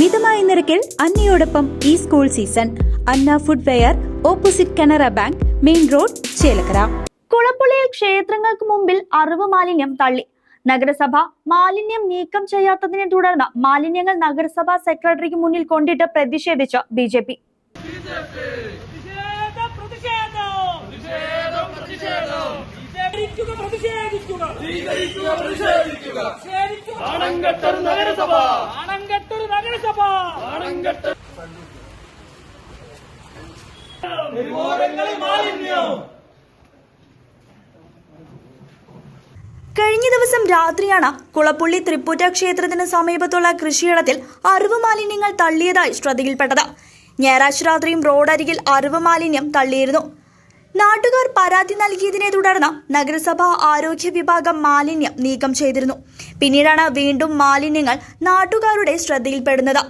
മിതമായ നിരക്കിൽ അന്നയോടൊപ്പം ഈ school season Anna footwear opposite Canara bank main road Chelakkara. കുളപ്പുള്ളിയിൽ ക്ഷേത്രങ്ങൾക്ക് മുമ്പിൽ അറിവ് മാലിന്യം തള്ളി. നഗരസഭ മാലിന്യം നീക്കം ചെയ്യാത്തതിനെ തുടർന്ന് മാലിന്യങ്ങൾ നഗരസഭാ സെക്രട്ടറിക്ക് മുന്നിൽ കൊണ്ടിട്ട് പ്രതിഷേധിച്ച് ബി ജെ പി. പ്രതിഷേധം പ്രതിഷേധം പ്രതിഷേധിക്കുക തെരുവോരങ്ങളിൽ മാലിന്യം. കഴിഞ്ഞ ദിവസം രാത്രിയാണ് കുളപ്പുള്ളി തൃപ്പൂറ്റ ക്ഷേത്രത്തിന് സമീപത്തുള്ള കൃഷിയിടത്തിൽ അറിവ് മാലിന്യങ്ങൾ തള്ളിയതായി ശ്രദ്ധയിൽപ്പെട്ടത്. ഞായറാഴ്ച രാത്രിയും റോഡരികിൽ അറിവ് മാലിന്യം തള്ളിയിരുന്നു. നാട്ടുകാർ പരാതി നൽകിയതിനെ തുടർന്ന് നഗരസഭ ആരോഗ്യ വിഭാഗം മാലിന്യം നീക്കം ചെയ്തിരുന്നു. പിന്നീടാണ് വീണ്ടും മാലിന്യങ്ങൾ നാട്ടുകാരുടെ ശ്രദ്ധയിൽപ്പെടുന്നത്.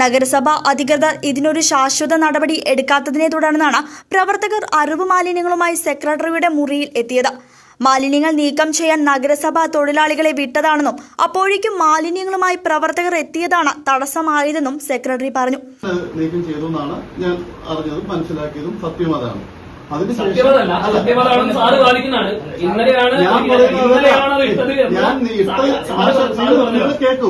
നഗരസഭ അധികൃതർ ഇതിനൊരു ശാശ്വത നടപടി എടുക്കാത്തതിനെ തുടർന്നാണ് പ്രവർത്തകർ അറിവ് മാലിന്യങ്ങളുമായി സെക്രട്ടറിയുടെ മുറിയിൽ എത്തിയത്. മാലിന്യങ്ങൾ നീക്കം ചെയ്യാൻ നഗരസഭ തൊഴിലാളികളെ വിട്ടതാണെന്നും അപ്പോഴേക്കും മാലിന്യങ്ങളുമായി പ്രവർത്തകർ എത്തിയതാണ് തടസ്സമായതെന്നും സെക്രട്ടറി പറഞ്ഞു. നീക്കം ചെയ്തു എന്നാണ് ഞാൻ അറിഞ്ഞതും മനസ്സിലാക്കിയതും സത്യം ഇന്നലെയാണ്. കേൾക്കൂ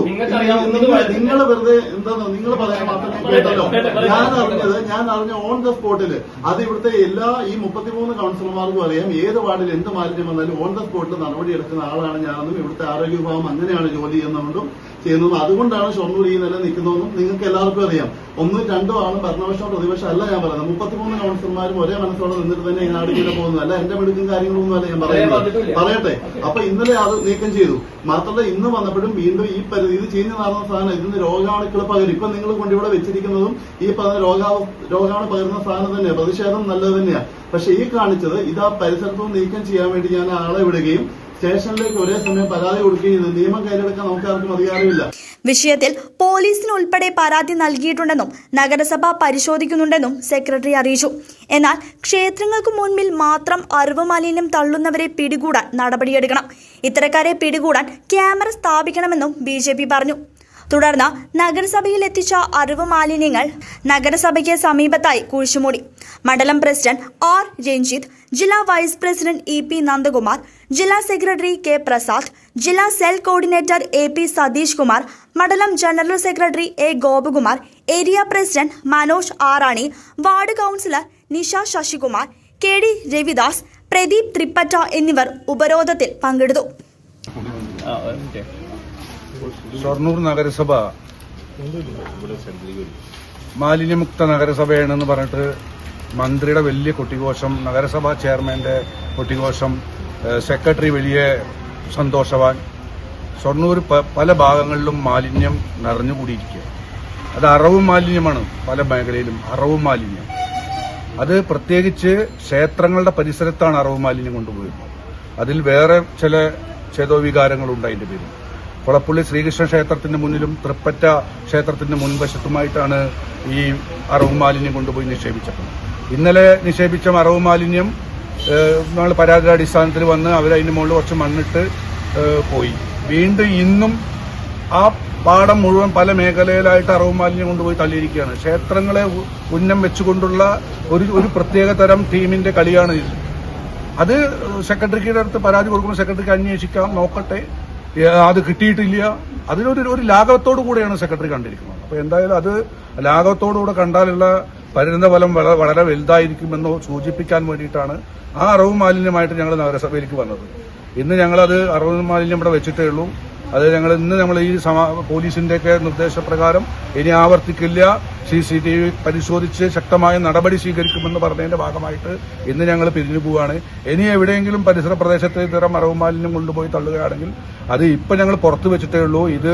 നിങ്ങൾ വെറുതെ എന്താണോ നിങ്ങൾ പറയാൻ മാത്രം കേട്ടല്ലോ. ഞാൻ അറിഞ്ഞത് ഞാൻ അറിഞ്ഞ ഓൺ ദ സ്പോട്ടിൽ അത് ഇവിടുത്തെ എല്ലാ ഈ മുപ്പത്തിമൂന്ന് കൗൺസിലർമാർക്കും അറിയാം. ഏത് വാർഡിൽ എന്ത് മാലിന്യം വന്നാലും ഓൺ ദ സ്പോട്ടിൽ നടപടി എടുക്കുന്ന ആളാണ് ഞാനെന്നും ഇവിടുത്തെ ആരോഗ്യ വിഭാഗം അങ്ങനെയാണ് ജോലി ചെയ്യുന്നതുകൊണ്ടും ചെയ്യുന്നതും. അതുകൊണ്ടാണ് ഷൊർണൂർ ഈ നില നിൽക്കുന്നതെന്നും നിങ്ങൾക്ക് എല്ലാവർക്കും അറിയാം. ഒന്നും രണ്ടും ആണ് ഭരണപക്ഷം പ്രതിപക്ഷം അല്ല ഞാൻ പറയുന്നത്. മുപ്പത്തിമൂന്ന് കൗൺസിലർമാരും ഒരേ മനസ്സോടെ നിന്നിട്ട് തന്നെ നാട് ഇങ്ങനെ പോകുന്നതല്ല എന്റെ മെടുക്കും കാര്യങ്ങളൊന്നും അല്ല ഞാൻ പറയുന്നത്. പറയട്ടെ. അപ്പൊ ഇന്നലെ അത് നീക്കം ചെയ്തു. മാത്രമല്ല ഇന്ന് വന്നപ്പോഴും വീണ്ടും ഈ പരിധി ഇത് ചീഞ്ഞു നടന്ന സാധനം ഇതിന് രോഗാണുക്കൾ പകരും. ഇപ്പൊ നിങ്ങൾ കൊണ്ടിവിടെ വെച്ചിരിക്കുന്നതും ഈ പറഞ്ഞ രോഗാ രോഗാണു പകരുന്ന സാധനം തന്നെയാണ് പ്രതിഷേധം നല്ലത് തന്നെയാണ് പക്ഷെ ഈ കാണിച്ചത് ഇത് ആ പരിസരത്തും നീക്കം ചെയ്യാൻ വേണ്ടി ഞാൻ ആളെ വിടുകയും സ്റ്റേഷനിലേക്ക് ഒരേ സമയം പരാതി കൊടുക്കുകയും നിയമം കയ്യിലെടുക്കാൻ നമുക്ക് ആർക്കും അധികാരമില്ല. വിഷയത്തിൽ പോലീസിന് ഉൾപ്പെടെ പരാതി നൽകിയിട്ടുണ്ടെന്നും നഗരസഭ പരിശോധിക്കുന്നുണ്ടെന്നും സെക്രട്ടറി അറിയിച്ചു. എന്നാൽ ക്ഷേത്രങ്ങൾക്ക് മുൻപിൽ മാത്രം അറിവ് മാലിന്യം തള്ളുന്നവരെ പിടികൂടാൻ നടപടിയെടുക്കണം. ഇത്തരക്കാരെ പിടികൂടാൻ ക്യാമറ സ്ഥാപിക്കണമെന്നും ബി പറഞ്ഞു. തുടർന്ന് നഗരസഭയിൽ എത്തിച്ച അറിവ് മാലിന്യങ്ങൾ നഗരസഭയ്ക്ക് സമീപത്തായി കുഴിച്ചുമൂടി. മണ്ഡലം പ്രസിഡന്റ് ആർ. രഞ്ജിത്ത് ജില്ലാ vice president E. P. Nandakumar ജില്ലാ സെക്രട്ടറി കെ. പ്രസാദ് ജില്ലാ cell coordinator A. P. Satheesh Kumar മണ്ഡലം general secretary A. Gopakumar area president Manoj Arani ward councillor Nisha Sasikumar K. D. Ravidas Pradeep Thrippatta എന്നിവർ ഉപരോധത്തിൽ പങ്കെടുത്തു. ഷൊർണൂർ നഗരസഭ. മാലിന്യമുക്ത നഗരസഭയാണെന്ന് പറഞ്ഞിട്ട് മന്ത്രിയുടെ വലിയ കൊട്ടിഘോഷം നഗരസഭാ ചെയർമാന്റെ കൊട്ടിഘോഷം സെക്രട്ടറി വലിയ സന്തോഷവാൻ. ഷൊർണൂർ പല ഭാഗങ്ങളിലും മാലിന്യം നിറഞ്ഞുകൂടിയിരിക്കുക അത് അറവ് മാലിന്യമാണ് പല മേഖലയിലും അറവ് മാലിന്യം. അത് പ്രത്യേകിച്ച് ക്ഷേത്രങ്ങളുടെ പരിസരത്താണ് അറവ് മാലിന്യം കൊണ്ടുപോയിരുന്നത് അതിൽ വേറെ ചില ചേതോവികാരങ്ങളുണ്ട് അതിന്റെ പേരിൽ. കുളപ്പുള്ളി ശ്രീകൃഷ്ണ ക്ഷേത്രത്തിന്റെ മുന്നിലും തൃപ്പറ്റ ക്ഷേത്രത്തിന്റെ മുൻവശത്തുമായിട്ടാണ് ഈ അറവ് മാലിന്യം കൊണ്ടുപോയി നിക്ഷേപിച്ചത്. ഇന്നലെ നിക്ഷേപിച്ച അറവ് മാലിന്യം നമ്മൾ പരാതിയുടെ അടിസ്ഥാനത്തിൽ വന്ന് അവരതിന് മുകളിൽ കുറച്ച് മണ്ണിട്ട് പോയി. വീണ്ടും ഇന്നും ആ പാടം മുഴുവൻ പല മേഖലയിലായിട്ട് അറവ് മാലിന്യം കൊണ്ടുപോയി തള്ളിയിരിക്കുകയാണ്. ക്ഷേത്രങ്ങളെ ഉന്നം വെച്ചുകൊണ്ടുള്ള ഒരു ഒരു പ്രത്യേക തരം ടീമിന്റെ കളിയാണ് ഇത്. അത് സെക്രട്ടറിയുടെ അടുത്ത് പരാതി കൊടുക്കുമ്പോൾ സെക്രട്ടറിക്ക് അന്വേഷിക്കാം നോക്കട്ടെ. അത് കിട്ടിയിട്ടില്ല. അതിനൊരു ഒരു ലാഘവത്തോടു കൂടെയാണ് സെക്രട്ടറി കണ്ടിരിക്കുന്നത്. അപ്പൊ എന്തായാലും അത് ലാഘവത്തോടുകൂടെ കണ്ടാലുള്ള പരിണിത ഫലം വളരെ വലുതായിരിക്കുമെന്ന് സൂചിപ്പിക്കാൻ വേണ്ടിയിട്ടാണ് ആ അറിവ് മാലിന്യമായിട്ട് ഞങ്ങൾ നഗരസഭയിലേക്ക് വന്നത്. ഇന്ന് ഞങ്ങളത് അറിവ് മാലിന്യം ഇവിടെ വെച്ചിട്ടേ ഉള്ളൂ. അത് ഞങ്ങൾ ഇന്ന് നമ്മൾ ഈ സമാ പോലീസിന്റെയൊക്കെ നിർദ്ദേശപ്രകാരം ഇനി ആവർത്തിക്കില്ല. സി സി ടി വി പരിശോധിച്ച് ശക്തമായ നടപടി സ്വീകരിക്കുമെന്ന് പറഞ്ഞതിന്റെ ഭാഗമായിട്ട് ഇന്ന് ഞങ്ങൾ പിരിഞ്ഞു പോവുകയാണ് ഇനി എവിടെയെങ്കിലും പരിസര പ്രദേശത്ത് ഇത്തരം മറവ് മാലിന്യം കൊണ്ടുപോയി തള്ളുകയാണെങ്കിൽ അത് ഇപ്പൊ ഞങ്ങൾ പുറത്തു വെച്ചിട്ടേ ഉള്ളൂ. ഇത്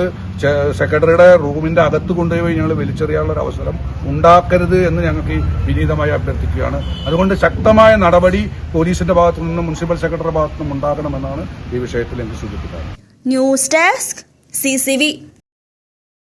സെക്രട്ടറിയുടെ റൂമിന്റെ അകത്ത് കൊണ്ടുപോയി ഞങ്ങൾ വലിച്ചെറിയാനുള്ള ഒരു അവസരം ഉണ്ടാക്കരുത് എന്ന് ഞങ്ങൾക്ക് വിനീതമായി അഭ്യർത്ഥിക്കുകയാണ്. അതുകൊണ്ട് ശക്തമായ നടപടി പോലീസിന്റെ ഭാഗത്തു നിന്നും മുനിസിപ്പൽ സെക്രട്ടറിയുടെ ഭാഗത്തു നിന്നും ഉണ്ടാകണമെന്നാണ് ഈ വിഷയത്തിൽ എനിക്ക് സൂചിപ്പിക്കുന്നത് ന്യൂസ് ഡെസ്ക് സി